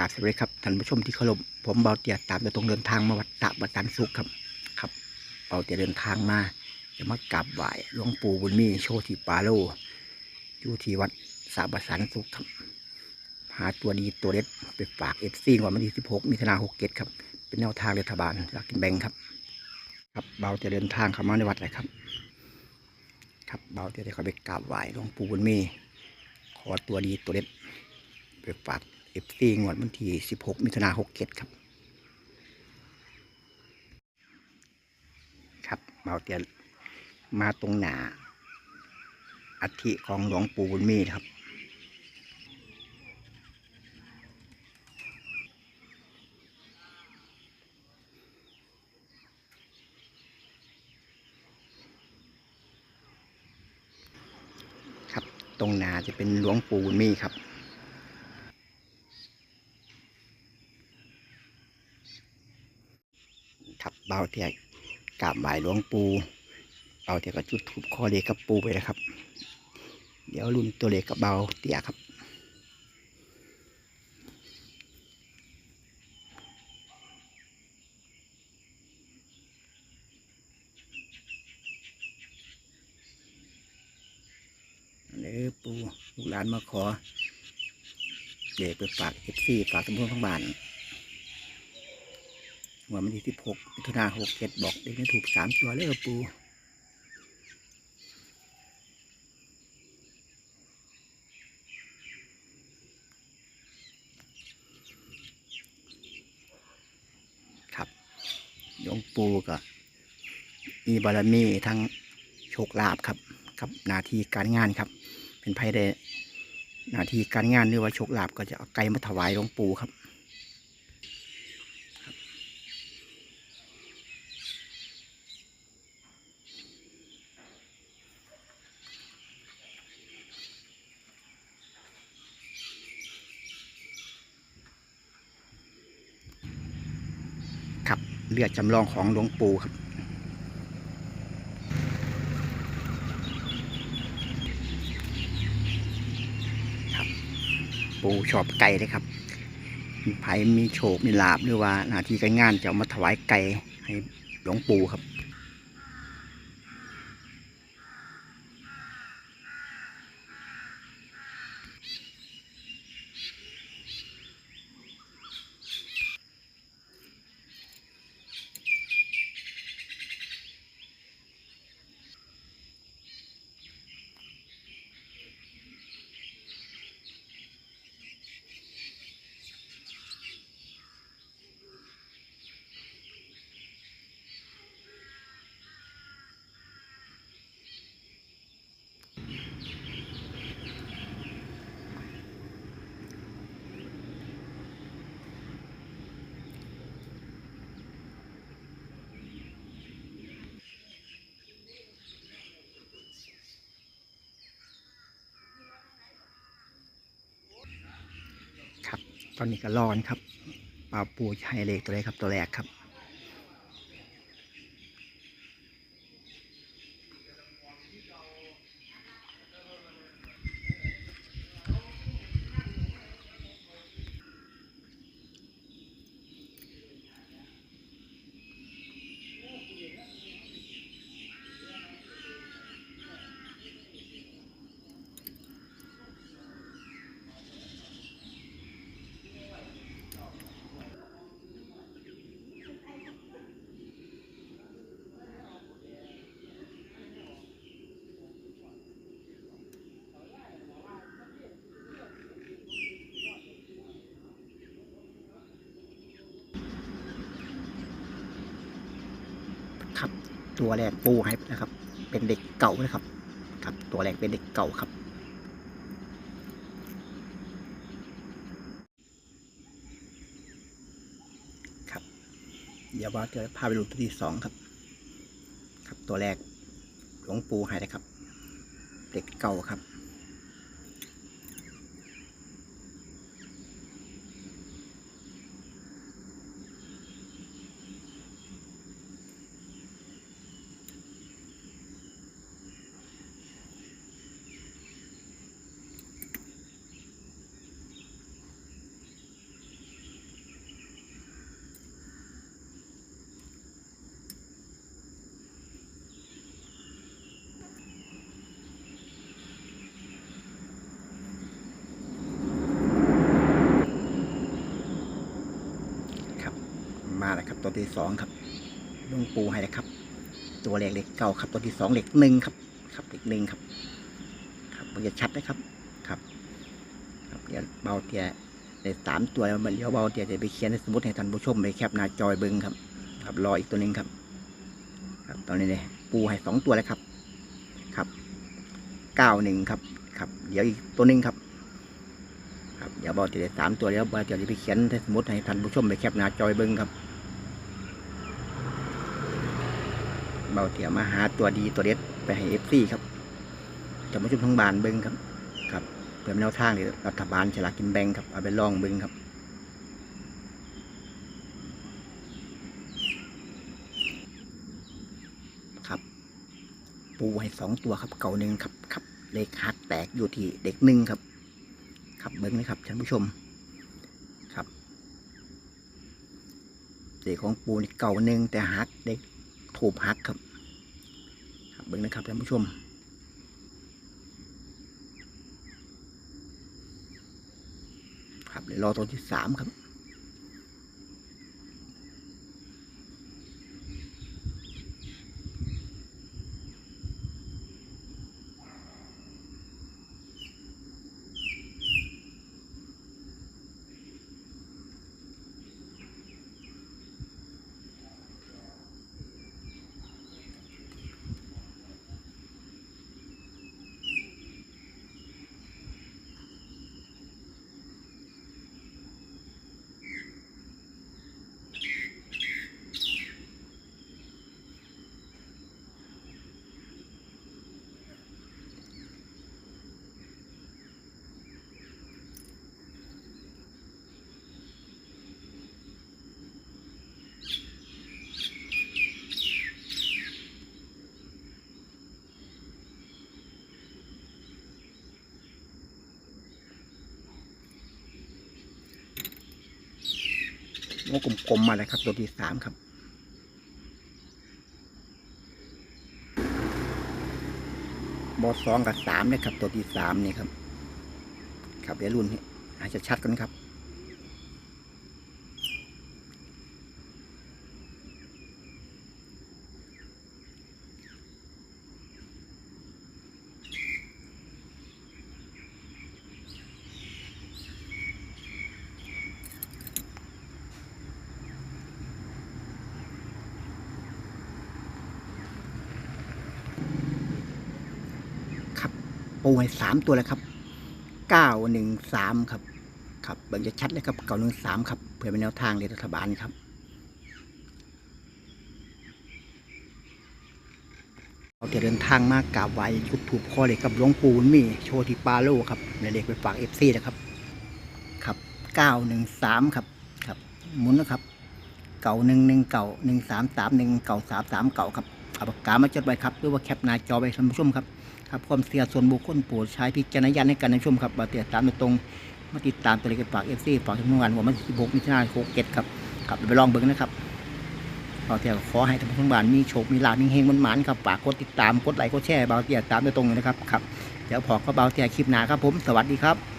กราบสวัสดีครับท่านผู้ชมที่เคารพผมเบาเตียตามไปตรงเดินทางมาวัดตะบัตันสุขครับครับเบาเตียเดินทางมาจะมากราบไหว้หลวงปู่บุญมีโชติปาโลอยู่ที่วัดสาบสันสุขครับหาตัวดีตัวเด็ดไปฝากเอฟซีก่อนวันที่ 16มิถุนายน67ครับเป็นแนวทางรัฐบาลจากกินแบงครับ ครับเบาเตียเดินทางเข้ามาในวัดเลยครับ ครับเบาเตียได้เข้าไปกราบไหว้หลวงปู่บุญมีขอตัวดีตัวเด็ดไปฝาก อฟซีงวดวันที่16มิถุนายน67ครับ ครับเบาเตียนมาตรงหนาอัฐิของหลวงปู่บุญมีครับ ครับตรงหนาจะเป็นหลวงปู่บุญมีครับ เบาเทียกราบไหว้หลวงปูเบาเทียก็จุดถูกข้อเลขกับปูไปนะครับ เดี๋ยวรุ่นตัวเลขกับเบาเตียครับเด้อปูลูกหลานมาขอเด็กไปฝากเอฟซีฝากตำรวจทั้งบ้าน วันที่สิบหกมิถุนาหกเจ็ดบอกเด็กนี่ถูกสามตัวเลยเหรอปูครับหลวงปูก็มีบารมีทั้งโชคลาภครับกับหนาทีการงานครับ เป็นไพ่ได้หนาทีการงานหรือว่าโชคลาภก็จะเอาไก่มาถวายหลวงปู่ครับ เลือดจำลองของหลวงปู่ครับ ครับ ปู่ชอบไก่เลยครับมีไผ่มีโชคมีลาบหรือว่าหน้าที่การงานจะเอามาถวายไก่ให้หลวงปู่ครับ ตอนนี้ก็ร้อนครับปลาปูให้เล็กตัวแรกครับตัวแรกครับ ครับ ตัวแรกปูให้นะครับ เป็นเด็กเก่านะครับ ครับ ตัวแรกเป็นเด็กเก่าครับ ครับ เดี๋ยวว่าจะพาไปดูตัวที่สองครับ ครับตัวแรกหลวงปูให้นะครับ เด็กเก่าครับ มาแล้วครับ ตัวที่สองครับลวงปูให้นะครับ ตัวแรกเหล็กเก้าครับ ตัวที่สองเหล็กหนึ่งครับ ครับเหล็กหนึ่งครับ ครับมันจะชัดนะครับ ครับ ครับเดี๋ยวเบาเตียในสามตัวแล้วมันเดี๋ยวเบาเตียจะไปเขียนในสมุดให้ท่านผู้ชมไปแคปหน้าจอยเบิ้งครับ ครับรออีกตัวหนึ่งครับ ครับตอนนี้เนี่ยปูให้สองตัวแล้วครับ ครับเก้าหนึ่งครับ ครับ เดี๋ยวอีกตัวหนึ่งครับครับเดี๋ยวเบาเตียได้สามตัวแล้วเบาเตียจะไปเขียนสมุดให้ท่านผู้ชมไปแคปหน้าจอยเบิ้งครับ บาเตียมาหาตัวดีตัวเด็ดไปให้เอฟซีครับจะมาชุมทั้งบานเบิ้งครับครับเพื่อแนวทางที่รัฐบาลฉลากกินแบ่งครับเอาไปลองเบิ้งครับครับปูให้สองตัวครับเก่าหนึ่งครับครับเลขหักแตกอยู่ที่เด็กหนึ่งครับ ครับเบิ้งนะครับท่านผู้ชมครับเด็กของปูนี่เก่าหนึ่งแต่หักเด็กถูกหักครับ เบิ่งนะครับท่านผู้ชมครับเดี๋ยวรอตอนที่สามครับ กกลมๆมาเลยครับ ตัวที่สามครับ บอสองกับสามเนี่ยครับ ตัวที่สามนี่ครับ ครับเดี๋ยวรุ่นนี้อาจจะชัดกันครับ ปูให้สามตัวแล้วครับเก้าหนึ่งสามครับ ครับเบิ่งจะชัดเลยครับเก้าหนึ่งสามครับเพื่อเป็นแนวทางในรัฐบาลครับเราจะเดินทางมากราบไหว้จุดถูกคอเลยกับหลวงปู่บุญมีโชติปาโลครับในเด็กไปฝากเอฟซีนะครับ ครับเก้าหนึ่งสามครับ ครับหมุนนะครับ เก่าหนึ่งหนึ่งเก่าหนึ่งสามสามหนึ่งเก่าสามสามเก่าครับเอาปากกามาจดไว้ครับหรือว่าแคปหน้าจอไปท่านผู้ชมครับ ครับความเสียส่วนบุคคลโปรดใช้พิจารณญาณในการรับชมครับบาเตียตามโดยตรงมาติดตามตัวเลขฝากเอฟซีฝากทุกงานวันวันที่16มิถุนายน67ครับครับไปลองเบิ้งนะครับบาเตียขอให้ท่านบ้านมีโชค มีลาภมีเฮงมันหมานครับฝากกดติดตามกดไลค์กดแชร์บาเตียตามโดยตรงนะครับครับเดี๋ยวพอก็บาเตียคลิปหนาครับผมสวัสดีครับ